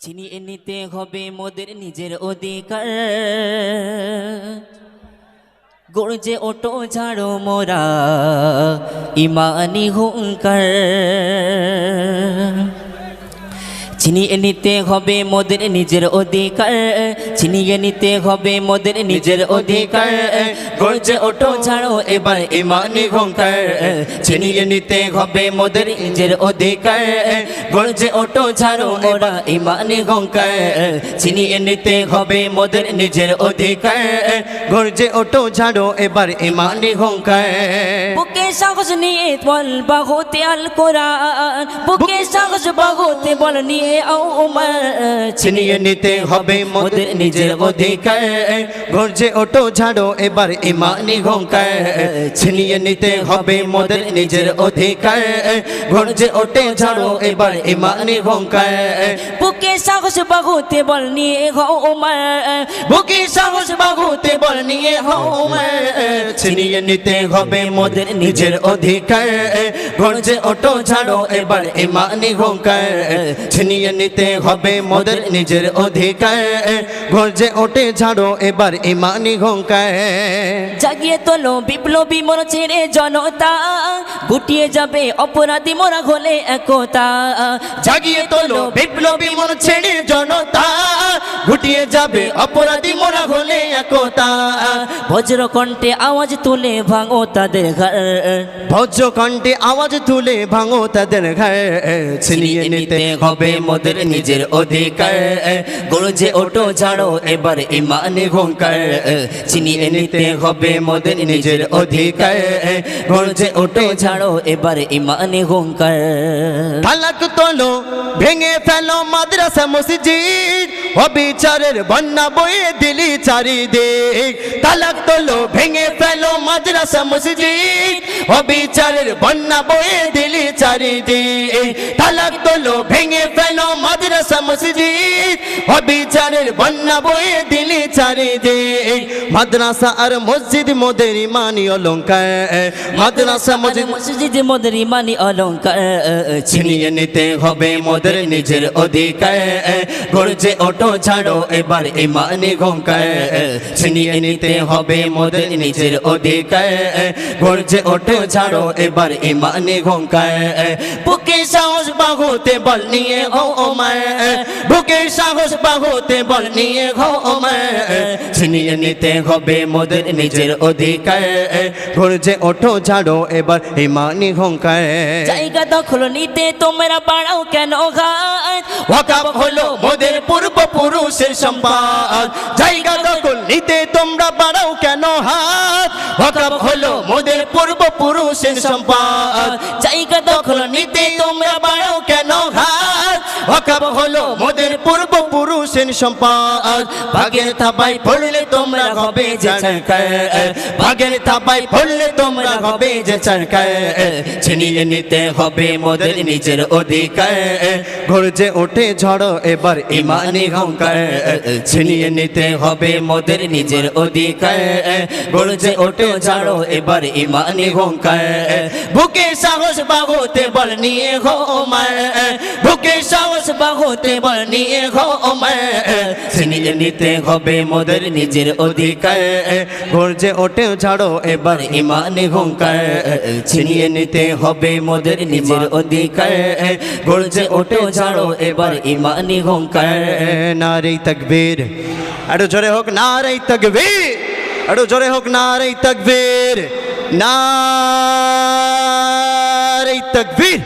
ছিনিয়ে নিতে হবে মোদের নিজের অধিকার। গর্জে ওটো ঝাড়ো মোরা ইমানি হুঙ্কার। ছিনিয়ে নিতে হবে মোদের নিজের অধিকার ছিনিয়ে নিতে হবে মোদের নিজের অধিকার। গর্জে ওটো ছাড়ো এবার ইমানি হুঙ্কার ছিনিয়ে নিতে হবে মোদের নিজের অধিকার। গর্জে ওটো ছাড়ো মোরা ইমানি হুঙ্কার ছিনিয়ে নিতে হবে মোদের নিজের অধিকার। গর্জে ওটো ছাড়ো এবার ইমানি হুঙ্কার। বুকে সাহস নিয়ে বল বাহুতে আল কোরআন। বুকে সাহস বাহুতে বল নিয়ে উমর ছিনিয়ে নিতে হবে মোদের নিজের অধিকার। গর্জে ওটো ঝাড়ো এবার ইমানি হুঙ্কার। ছিনিয়ে নিতে হবে মোদের নিজের অধিকার। গর্জে ওটে ঝাড়ো এবার ইমানি হুঙ্কার। বুকে সাহস বাহুতে বল নিয়ে হও উমর। বুকে সাহস বাহুতে বল নিয়ে হোমে ছিনিয়ে নিতে হবে মোদের নিজের অধিকার। গর্জে ওটো ঝাড়ো এবার ইমানি হুঙ্কার। ছিনিয়ে নিতে হবে মোদের নিজের অধিকার। গর্জে ওটে ঝাড়ো এবার ইমানি ঘঙ্কায় জাগিয়ে তোলো বিপ্লবী মোর ছেড়ে জনতা। গুটিয়ে যাবে অপরাধী মোরা হলে একতা। জাগিয়ে তোলো বিপ্লবী মোর ছেড়ে জনতা। ঘুটিয়ে যাবে অপরাধী মোরা হলে একতা। বজ্র কণ্ঠে আওয়াজ তুলে ভাঙো তাদের ঘর। ভজ্র কণ্ঠে আওয়াজ তুলে ভাঙো তাদের ঘর। ছিনিয়ে নিতে হবে মোদের নিজের অধিকার। গরজে ওটো ঝাড়ো এবার ইমানে হুঙ্কার ছিনিয়ে নিতে হবে মোদের নিজের অধিকার। গর্জে ওঠে ঝাড়ো এবার ইমানে হুঙ্কার তালাক তোলো ভেঙে ফেলো মাদ্রাসা মসজিদ। অবিচারের বন্যা বয়ে দিলি চারিদিক। তালাক তোলো ভেঙে ফেলো মাদ্রাসা মসজিদ। অবিচারের বন্যা বয়ে দিলি চারিদিক। তালাক তোলো ভেঙে ফেলো মাদ্রাসা মসজিদ। অবিচারের বন্যা বয়ে দিলি চারিদিক। মাদ্রাসা আর মসজিদ মোদের ইমানি অলঙ্কার। মাদ্রাসা মসজিদ মসজিদ মদের ইমানি অলঙ্কার। ছিনিয়ে নিতে হবে মোদের নিজের অধিকার। গর্জে ওটো ছাড়ো, এবার ইমানি ঘঙ্কার ছিনিয়ে নিতে নিজের অধিকার গর্জে ওটো ছাড়ো, এবার ইমানি ঘঙ্কার বুকে সাহস বাহুতে বল নিয়ে বুকে সাহস বাহুতে বল নিয়ে ছিনিয়ে নিতে হবে মোদের নিজের অধিকার গর্জে ওঠো, ছাড়ো, এবার ইমানি ঘঙ্কার জায়গা দখল নিতে তোমরা বাড়াও কেন হলো মোদের পূর্বপুরুষের সম্পদ। জায়গা দখল নিতে তোমরা বাড়াও কেন হাত? ওয়াকাব হলো মোদের পূর্বপুরুষের সম্পদ। জায়গা দখল নিতে তোমরা বাড়াও কেন হাত? ওয়াকাব হলো মোদের পূর্বপুরুষের সম্পদ। ভাগের থাবাই পড়লে তোমরা হবে যে সরকার ভাগের থাবাই পড়লে তোমরা হবে যে সরকার ছিনিয়ে নিতে হবে মোদের নিজের অধিকার। গর্জে ওঠে ঝড়, এবার ইমানি হংকার ছিনিয়ে নিতে হবে মোদের নিজের অধিকার। গর্জে ওঠে ঝড়, এবার ইমানি হংকার বুকে সাহস বাহুতে বল নিয়ে হো ওমার বুকে সাহস বাহুতে বল নিয়ে হো ওমার ছিনিয়ে নিতে হবে মোদের নিজের অধিকার। গর্জে ওঠে ঝাড়ো এবার ইমানি হংকার ছিনিয়ে নিতে হবে মোদের নিজের অধিকার। গর্জে ওঠে ঝাড়ো এবার ইমানি হংকার নারী তকবীর। আরও জোরে হোক, নারী তকবীর। আরও জোরে হোক, নারী তকবীর। নারী তকবীর।